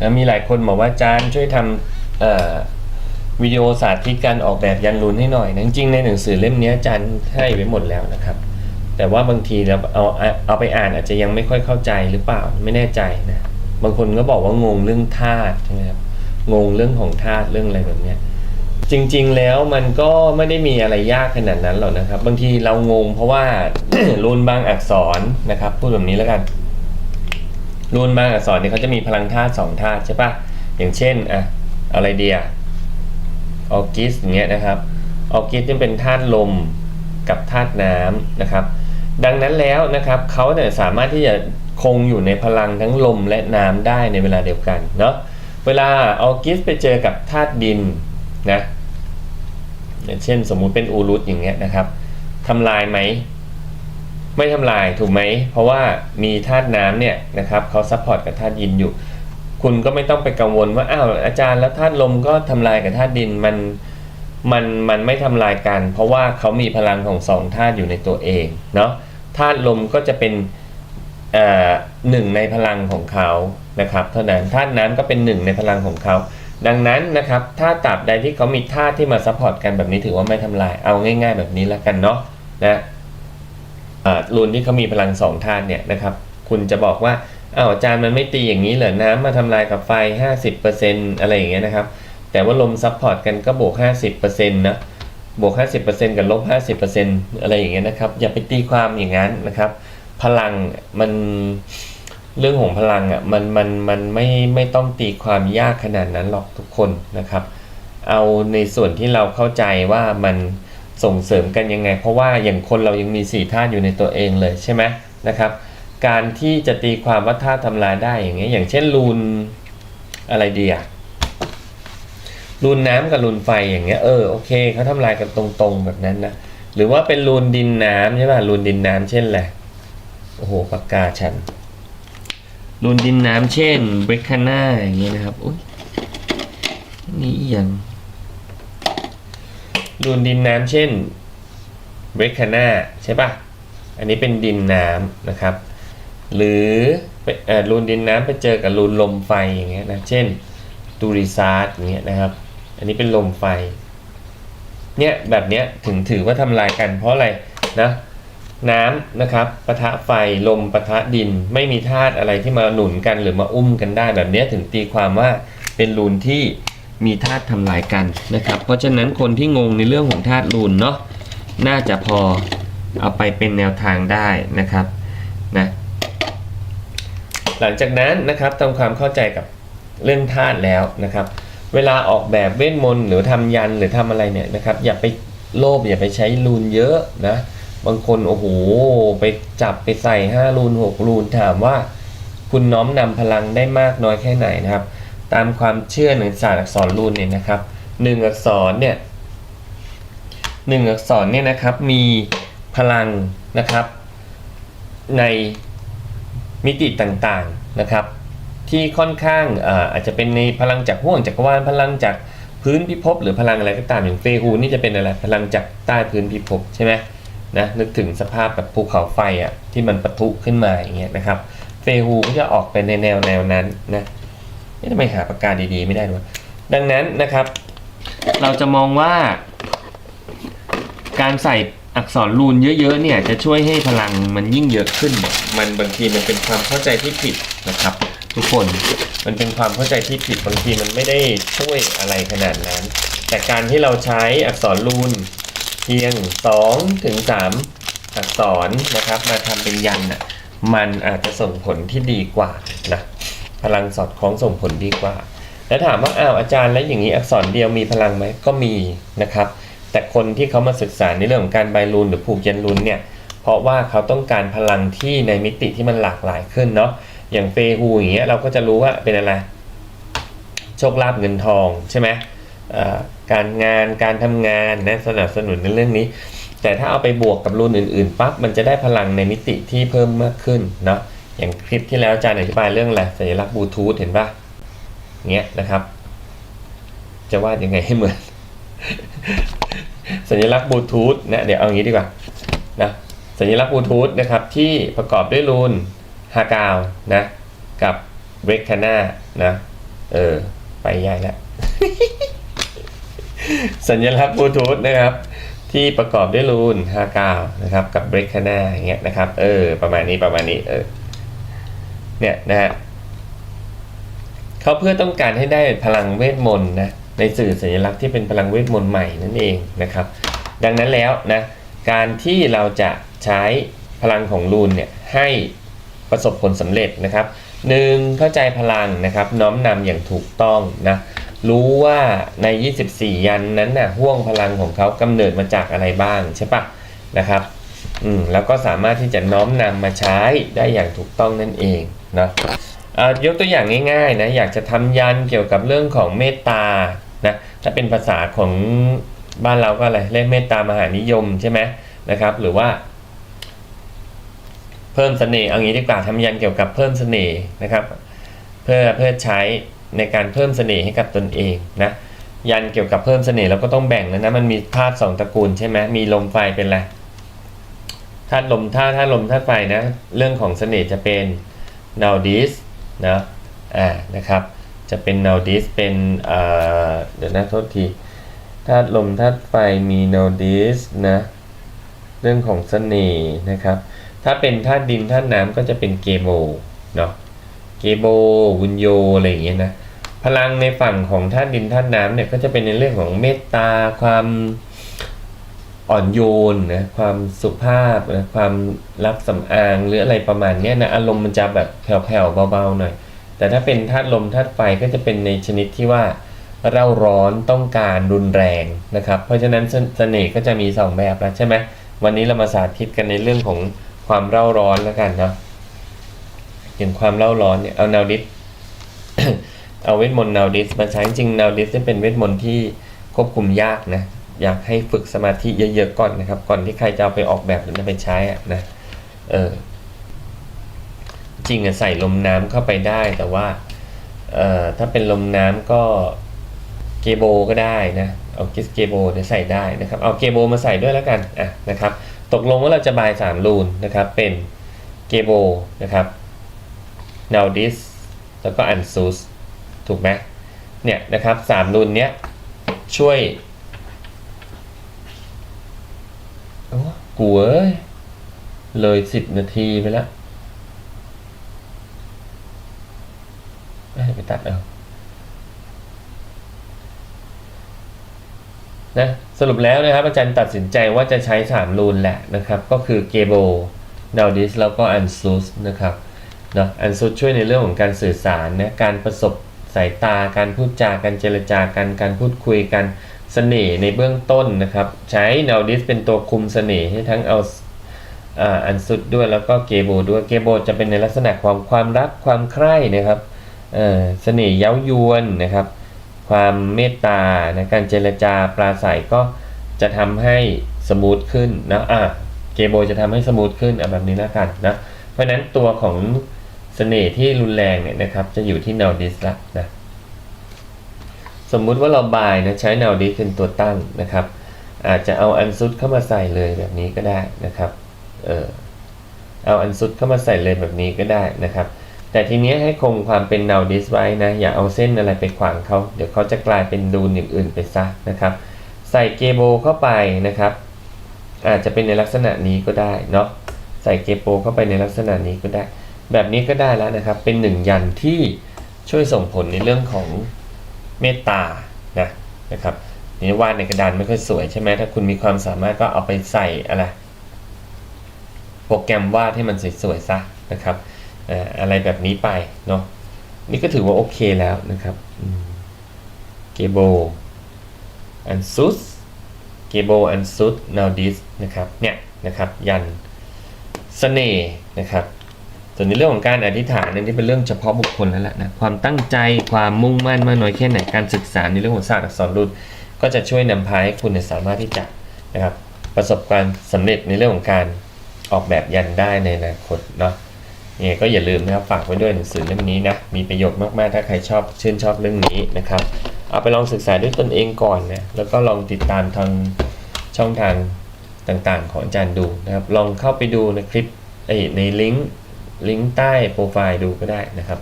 นะมีหลายคนบอกว่าจารย์ช่วยทำวิดีโอสาธิตการออกแบบยันรุนให้หน่อยนะจริงๆในหนังสือเล่มนี้จารย์ให้ไว้หมดแล้วนะครับ แต่ว่าบางทีเราเอาเอาไปอ่านอาจจะยังไม่ค่อยเข้าใจหรือเปล่าไม่แน่ใจนะบางคนก็บอกว่างงเรื่องธาตุใช่ไหมครับงงเรื่องของธาตุเรื่องอะไรแบบนี้จริง ๆ แล้วมันก็ไม่ได้มีอะไรยากขนาดนั้นหรอกนะครับ บางทีเรางงเพราะว่ารูนบางอักษรนะครับพูดแบบนี้แล้วกัน รูนบางอักษรเนี่ยเขาจะมีพลังธาตุสองธาตุใช่ปะอย่างเช่นอะอะไรเดียออกิสอย่างเงี้ยนะครับออกิสเนี่ยเป็นธาตุลมกับธาตุน้ำนะครับ ดังนั้นแล้วนะครับเขาเนี่ยสามารถที่จะคงอยู่ในพลังทั้งลมและน้ำได้ในเวลาเดียวกันเนาะเวลาออกิสไปเจอกับธาตุดินนะเช่นสมมุติเป็นอูรุตอย่างเงี้ยนะครับทำลายไหม ไม่ทำลายถูกไหม เพราะว่ามีธาตุน้ำเนี่ยนะครับเขาซัพพอร์ตกับธาตุดินอยู่ คุณก็ไม่ต้องไปกังวลว่าอ้าวอาจารย์แล้วธาตุลมก็ทำลายกับธาตุดินมันมันมันไม่ทำลายกัน เพราะว่าเขามีพลังของสองธาตุอยู่ในตัวเองเนาะธาตุลมก็จะเป็นอ่อหนึ่งในพลังของเขานะครับ เท่านั้นธาตุน้ำก็เป็นหนึ่งในพลังของเขา ดังนั้นนะครับถ้าตราบใดที่เขามีธาตุที่มาซัพพอร์ตกันแบบนี้ถือว่าไม่ทำลายเอาง่าย ๆ แบบนี้แล้วกันเนาะนะ รูนที่เขามีพลังสองธาตุเนี่ยนะครับ คุณจะบอกว่าอ้าวอาจารย์มันไม่ตีอย่างนี้เหรอน้ำมาทำลายกับไฟ 50%อะไรอย่างเงี้ยนะครับ แต่ว่าลมซับพอร์ตกันก็บวก 50%นะบวก 50%กับลบ 50%อะไรอย่างเงี้ยนะครับ อย่าไปตีความอย่างนั้นนะครับ พลังมันเรื่องของพลังอะมันมันมันไม่ไม่ต้องตีความยากขนาดนั้นหรอกทุกคนนะครับ เอาในส่วนที่เราเข้าใจว่ามัน ส่งเสริมกันยังไง เพราะว่าอย่างคนเรายังมีสี่ธาตุอยู่ในตัวเองเลยใช่ไหมนะครับ การที่จะตีความว่าธาตุทำลายได้อย่างเงี้ยอย่างเช่นรูนอะไรดีอะรูนน้ำกับรูนไฟอย่างเงี้ยเออโอเคเขาทำลายกันตรงๆแบบนั้นนะหรือว่าเป็นรูนดินน้ำใช่ป่ะรูนดินน้ำเช่นอะไรโอ้โหปากกาฉันรูนดินน้ำเช่นเบรคคาน่าอย่างเงี้ยนะครับอุ้ยนี่อีหยัง รูนดินน้ำเช่นเบรคาน่าใช่ปะอันนี้เป็นดินน้ำนะครับ หรือไปเอ่อรูนดินน้ำไปเจอกับรูนลมไฟอย่างเงี้ยนะเช่นตูริซาร์ดอย่างเงี้ยนะครับ อันนี้เป็นลมไฟเนี่ยแบบเนี้ยถึงถือว่าทำลายกันเพราะอะไรนะน้ำนะครับปะทะไฟลมปะทะดินไม่มีธาตุอะไรที่มาหนุนกันหรือมาอุ้มกันได้แบบเนี้ยถึงตีความว่าเป็นรูนที่ มีธาตุทำลายกันนะครับ เพราะฉะนั้นคนที่งงในเรื่องของธาตุรูนเนาะน่าจะพอเอาไปเป็นแนวทางได้นะครับนะหลังจากนั้นนะครับทำความเข้าใจกับเรื่องธาตุแล้วนะครับ เวลาออกแบบเวทมนต์หรือทำยันหรือทำอะไรเนี่ยนะครับอย่าไปโลภอย่าไปใช้รูนเยอะนะบางคนโอ้โหไปจับไปใส่5รูน6รูนถามว่า คุณน้อมนำพลังได้มากน้อยแค่ไหนนะครับ ตามความเชื่อในศาสตร์อักษรรูนเนี่ยนะครับหนึ่งอักษรเนี่ยหนึ่งอักษรเนี่ยนะครับมีพลังนะครับในมิติต่างๆนะครับ ที่ค่อนข้างอาจจะเป็นในพลังจากห่วงจักรวาลพลังจากพื้นพิภพหรือพลังอะไรก็ตามอย่างเฟฮูนี่จะเป็นอะไรพลังจากใต้พื้นพิภพใช่ไหมนะนึกถึงสภาพแบบภูเขาไฟอะที่มันปะทุขึ้นมาอย่างเงี้ยนะครับเฟฮูก็จะออกไปในแนวแนวนั้นนะ นี่ทำไมหาปากกาดีๆไม่ได้ด้วยดังนั้นนะครับ เราจะมองว่า การใส่อักษรรูนเยอะๆเนี่ยจะช่วยให้พลังมันยิ่งเยอะขึ้นมันบางทีมันเป็นความเข้าใจที่ผิดนะครับ ทุกคนมันเป็นความเข้าใจที่ผิดบางทีมันไม่ได้ช่วยอะไรขนาดนั้น แต่การที่เราใช้อักษรรูนเพียง2ถึง3อักษรนะครับ มาทำเป็นยันน่ะมันอาจจะส่งผลที่ดีกว่านะ พลังสอดคล้องส่งผลดีกว่า แล้วถามว่าอ้าวอาจารย์แล้วอย่างนี้อักษรเดียวมีพลังไหมก็มีนะครับ แต่คนที่เขามาศึกษาในเรื่องของการใบรูนหรือผูกยันรูนเนี่ยเพราะว่าเขาต้องการพลังที่ในมิติที่มันหลากหลายขึ้นเนาะอย่างเฟฮูอย่างเงี้ยเราก็จะรู้ว่าเป็นอะไรโชคลาภเงินทองใช่ไหมการงานการทำงานนะสนับสนุนในเรื่องนี้ แต่ถ้าเอาไปบวกกับรูนอื่นๆปั๊บมันจะได้พลังในมิติที่เพิ่มมากขึ้นเนาะ อย่างคลิปที่แล้วอาจารย์อธิบายเรื่องอะไรสัญลักษณ์บลูทูธเห็นปะเงี้ยนะครับ จะวาดยังไงให้เหมือน สัญลักษณ์บลูทูธนะเดี๋ยวเอางี้ดีกว่านะสัญลักษณ์บลูทูธนะครับที่ประกอบด้วยรูนฮากาวนะ กับเรคคาน่านะ เออ ไปใหญ่แล้วสัญลักษณ์บลูทูธนะครับ ที่ประกอบด้วยรูน59นะครับ กับเบรกข้าน้าอย่างเงี้ยนะครับ เออ ประมาณนี้ประมาณนี้เออ เนี่ยนะฮะเขาเพื่อต้องการให้ได้พลังเวทมนต์นะในสื่อสัญลักษณ์ที่เป็นพลังเวทมนต์ใหม่นั่นเองนะครับ ดังนั้นแล้วนะการที่เราจะใช้พลังของรูนเนี่ยให้ประสบผลสำเร็จนะครับหนึ่งเข้าใจพลังนะครับน้อมนำอย่างถูกต้องนะรู้ว่าใน 24 ยันนั้นน่ะห่วงพลังของเขากำเนิดมาจากอะไรบ้างใช่ปะนะครับ อืมแล้วก็สามารถที่จะน้อมนำมาใช้ได้อย่างถูกต้องนั่นเองนะยกตัวอย่างง่ายๆนะอยากจะทำยันเกี่ยวกับเรื่องของเมตตานะถ้าเป็นภาษาของบ้านเราก็อะไรเรียกเมตตามหานิยมใช่ไหมนะครับ หรือว่า เพิ่มเสน่ห์เอางี้ดีกว่าทำยันเกี่ยวกับเพิ่มเสน่ห์นะครับ เพื่อเพื่อใช้ในการเพิ่มเสน่ห์ให้กับตนเองนะยันเกี่ยวกับเพิ่มเสน่ห์เราก็ต้องแบ่งแล้วนะมันมีธาตุสองตระกูลใช่ไหมมีลมไฟเป็นอะไร ธาตุลมธาตุธาตุลมธาตุไฟนะ เรื่องของเสน่ห์จะเป็นนาดิสนะอ่านะครับ จะเป็นนาดิสเป็นเอ่อเดี๋ยวนะโทษทีธาตุลมธาตุไฟมีนาดิสนะเรื่องของเสน่ห์นะครับ ถ้าเป็นธาตุดินธาตุน้ำก็จะเป็นเกโบเนาะเกโบวุญโยอะไรอย่างเงี้ยนะพลังในฝั่งของธาตุดินธาตุน้ำเนี่ยก็จะเป็นในเรื่องของเมตตาความ อ่อนโยนนะความสุภาพนะความรักสำอางหรืออะไรประมาณนี้นะอารมณ์มันจะแบบแผ่วๆเบาๆหน่อย แต่ถ้าเป็นธาตุลมธาตุไฟก็จะเป็นในชนิดที่ว่าเร่าร้อนต้องการรุนแรงนะครับ เพราะฉะนั้นเสเสน่ห์ก็จะมีสองแบบแล้วใช่ไหมวันนี้เรามาสาธิตกันในเรื่องของความเร่าร้อนแล้วกันเนาะอย่างความเล่าร้อนเนี่ยเอาแนาดิสเอาเวทมนต์แนาดิสมาใช้จริงแนาดิสเป็นเวทมนต์ที่ควบคุมยากนะ อยากให้ฝึกสมาธิเยอะๆก่อนนะครับ ก่อนที่ใครจะเอาไปออกแบบหรือไปใช้ะนะเออจริงอะใส่ลมน้ำเข้าไปได้แต่ว่าเอ่อถ้าเป็นลมน้ำก็เกโบก็ได้นะเอากิสเกโบเนี่ยใส่ได้นะครับ เอาเกโบมาใส่ด้วยแล้วกันอะนะครับ ตกลงว่าเราจะบายสามรูนนะครับเป็นเกโบนะครับ n o w this แล้วก็ ANSUS ถูกไหมเนี่ยนะครับสามรุ่นเนี้ยช่วยโอ้ กูเอ้ย เลยสิบนาทีไปแล้วไปตัดเอานะสรุปแล้วนะครับ อาจารย์ตัดสินใจว่าจะใช้สามรูนแหละนะครับ ก็คือเกโบ n o w this แล้วก็ ANSUS นะครับเนาะอันสุดช่วยในเรื่องของการสื่อสารนะการประสบสายตาการพูดจาการเจรจากันการพูดคุยกัน เสน่ห์ในเบื้องต้นนะครับ ใช้ n o w d i s เป็นตัวคุมเสน่ห์ให้ทั้งเอาอันสุดด้วยแล้วก็เกโบด้วยเกโบจะเป็นในลักษณะความความรักความใคร่นะครับเสน่ห์เย้ายวนนะครับ ความเมตตานการเจรจาปราศัยก็จะทำให้สมูทขึ้นนะอะเกโบจะทำให้สมูทขึ้นแบบนี้แล้วกันนะเพราะฉะนั้นตัวของเสน่ห์ที่รุนแรงเนี่ยนะครับ จะอยู่ที่ n o w d i s ละนะ สมมุติว่าเราบายนะใช้ n o w d i s เป็นตัวตั้งนะครับ อาจจะเอาอันซุดเข้ามาใส่เลยแบบนี้ก็ได้นะครับเออเอาอันซุดเข้ามาใส่เลยแบบนี้ก็ได้นะครับ แต่ทีนี้ให้คงความเป็น n o w d i s ไว้นะอย่าเอาเส้นอะไรไปขวางเขาเดี๋ยวเขาจะกลายเป็นดูนอย่างอื่นไปซะนะครับ ใส่เกโบเข้าไปนะครับ อาจจะเป็นในลักษณะนี้ก็ได้เนาะใส่เกโปเข้าไปในลักษณะนี้ก็ได้ แบบนี้ก็ได้แล้วนะครับเป็นหนึ่งยันที่ช่วยส่งผลในเรื่องของ เมตตานะนะครับนี่วาดในกระดานไม่ค่อยสวยใช่ไหมถ้าคุณมีความสามารถก็เอาไปใส่อะไรโปรแกรมวาดให้มันสวยๆซะนะครับเอ่ออะไรแบบนี้ไปเนาะนี่ก็ถือว่าโอเคแล้วนะครับเกโบอันซุสเกโบอันซุส now this นะครับเนี่ยนะครับยันสเสน่ห์นะครับ ส่วนในเรื่องของการอธิษฐานนี่เป็นเรื่องเฉพาะบุคคลแล้วแหละนะความตั้งใจความมุ่งมั่นมากน้อยแค่ไหนการศึกษาในเรื่องของศาสตร์อักษรรุ่นก็จะช่วยนำพาให้คุณสามารถที่จะนะครับประสบความสำเร็จในเรื่องของการออกแบบยันได้ในอนาคตเนาะยังไงก็อย่าลืมนะครับฝากไว้ด้วยหนังสือเล่มนี้นะมีประโยชน์มากๆถ้าใครชอบชื่นชอบเรื่องนี้นะครับ เอาไปลองศึกษาด้วยตนเองก่อนนะแล้วก็ลองติดตามทางช่องทางต่างๆ ของอาจารย์ดูนะครับลองเข้าไปดูในคลิปในลิงก์ ลิงก์ใต้โปรไฟล์ดูก็ได้นะครับ